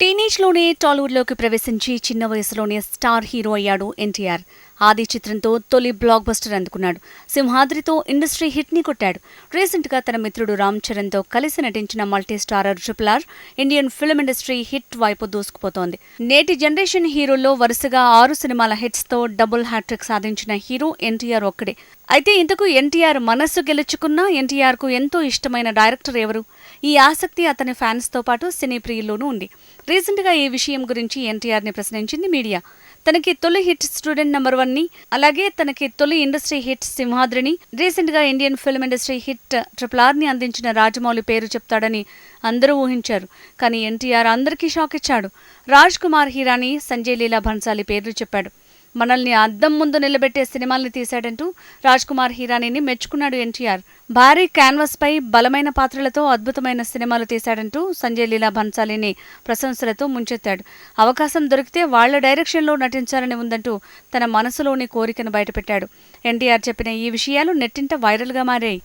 టీనేజ్లోనే టాలీవుడ్లోకి ప్రవేశించి చిన్న వయసులోనే స్టార్ హీరో అయ్యాడు ఎన్టీఆర్. ఆది చిత్రంతో తొలి బ్లాక్ బస్టర్ అందుకున్నాడు. సింహాద్రితో ఇండస్ట్రీ హిట్ని కొట్టాడు. రీసెంట్గా తన మిత్రుడు రామ్ చరణ్తో కలిసి నటించిన multi starrer triple R Indian film industry hit వైపు దూసుకుపోతోంది. నేటి జనరేషన్ హీరోల్లో వరుసగా ఆరు సినిమాల హిట్స్తో డబుల్ హ్యాట్రిక్ సాధించిన హీరో ఎన్టీఆర్ ఒక్కడే. అయితే ఇంతకు ఎన్టీఆర్ మనస్సు గెలుచుకున్న ఎన్టీఆర్కు ఎంతో ఇష్టమైన డైరెక్టర్ ఎవరు? ఈ ఆసక్తి అతని ఫ్యాన్స్తో పాటు సినీ ప్రియుల్లోనూ ఉంది. రీసెంట్గా ఈ విషయం గురించి ఎన్టీఆర్ని ప్రశ్నించింది మీడియా. తనకి తొలి హిట్ స్టూడెంట్ నెంబర్ వన్ని అలాగే తనకి తొలి ఇండస్ట్రీ హిట్ సింహాద్రిని రీసెంట్గా Indian film industry hit triple ఆర్ని అందించిన రాజమౌళి పేరు చెప్తాడని అందరూ ఊహించారు. కానీ ఎన్టీఆర్ అందరికీ షాక్ ఇచ్చాడు. రాజ్ కుమార్ హీరాని సంజయ్ లీలా భన్సాలి పేర్లు చెప్పాడు. మనల్ని అద్దం ముందు నిలబెట్టే సినిమాల్ని తీశాడంటూ రాజ్ కుమార్ హీరానీని మెచ్చుకున్నాడు ఎన్టీఆర్. భారీ క్యాన్వాస్ పై బలమైన పాత్రలతో అద్భుతమైన సినిమాలు తీశాడంటూ సంజయ్ లీలా భన్సాలిని ప్రశంసలతో ముంచెత్తాడు. అవకాశం దొరికితే వాళ్ళ డైరెక్షన్లో నటించాలని ఉందంటూ తన మనసులోని కోరికను బయటపెట్టాడు. ఎన్టీఆర్ చెప్పిన ఈ విషయాలు నెట్టింట వైరల్గా మారాయి.